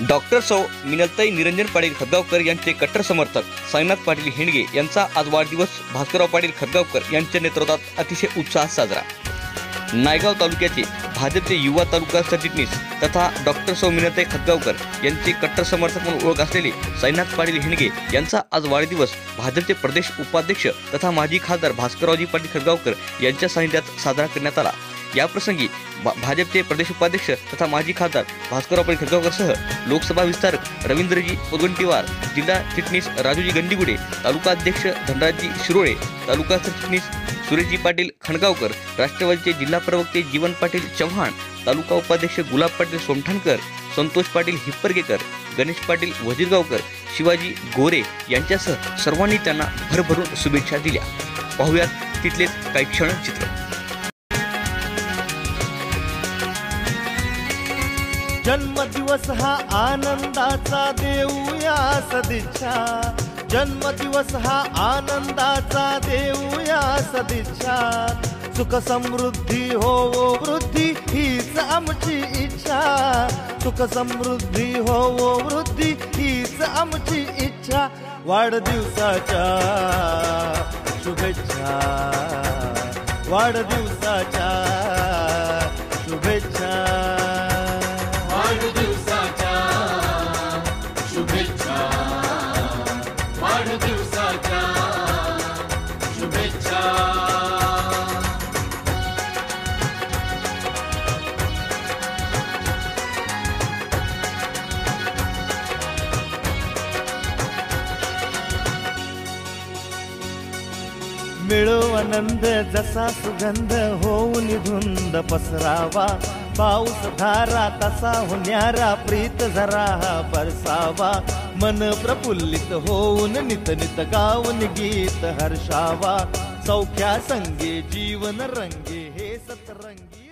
Doctor सौ मिनलताई निरंजन पाटील खतगावकर यांचे कट्टर समर्थक साईनाथ पाटील हिणगे यांचा आज वाढदिवस. भास्करराव पाटील खतगावकर यांच्या नेतृत्वात अतिशय उत्साहात साजरा. नायगाव तालुक्याचे भाजपचे युवा तालुका सरचिटणीस तथा डॉक्टर सौ मिनलताई खतगावकर यांचे कट्टर समर्थक म्हणून ओळख असलेले साईनाथ पाटील हिणगे यांचा आज वाढदिवस. भाजपचे प्रदेश उपाध्यक्ष तथा माजी खासदार भास्कररावजी पाटील खतगावकर यांच्या सानिध्यात साजरा करण्यात आला. याप्रसंगी भाजपचे प्रदेश उपाध्यक्ष तथा माजी खासदार भास्करराव पाटील खतगावकरसह लोकसभा विस्तारक रवींद्रजी मुनगंटीवार जिल्हा चिटणीस राजूजी गंडीगुडे तालुका अध्यक्ष धनराजजी शिरोळे तालुका सरचिटणीस सुरेशजी पाटील खणगावकर राष्ट्रवादीचे जिल्हा प्रवक्ते जीवन पाटील चव्हाण तालुका उपाध्यक्ष गुलाब पाटील सोमठाणकर संतोष पाटील हिप्परगेकर गणेश पाटील वजीरगावकर शिवाजी गोरे यांच्यासह सर्वांनी त्यांना भरभरून शुभेच्छा दिल्या. पाहुयात तिथलेच काही क्षण जन्मदिवस हा आनंदाचा देऊया सदिच्छा. जन्मदिवस हा आनंदाचा देऊया सदिच्छा. सुख समृद्धी हो वृद्धी हीच आमची इच्छा. सुख समृद्धी हो वृद्धी हीच आमची इच्छा. वाढदिवसाच्या शुभेच्छा. वाढदिवसाच्या मिळो आनंद जसा सुगंध होऊन धुंद पसरावा पाऊस धारा तसा होण्यारा प्रीत झरा हा बरसावा मन प्रफुल्लित होऊन नित नित गाऊन गीत हर्षावा. सौख्या संगे जीवन रंगे हे सतरंगी.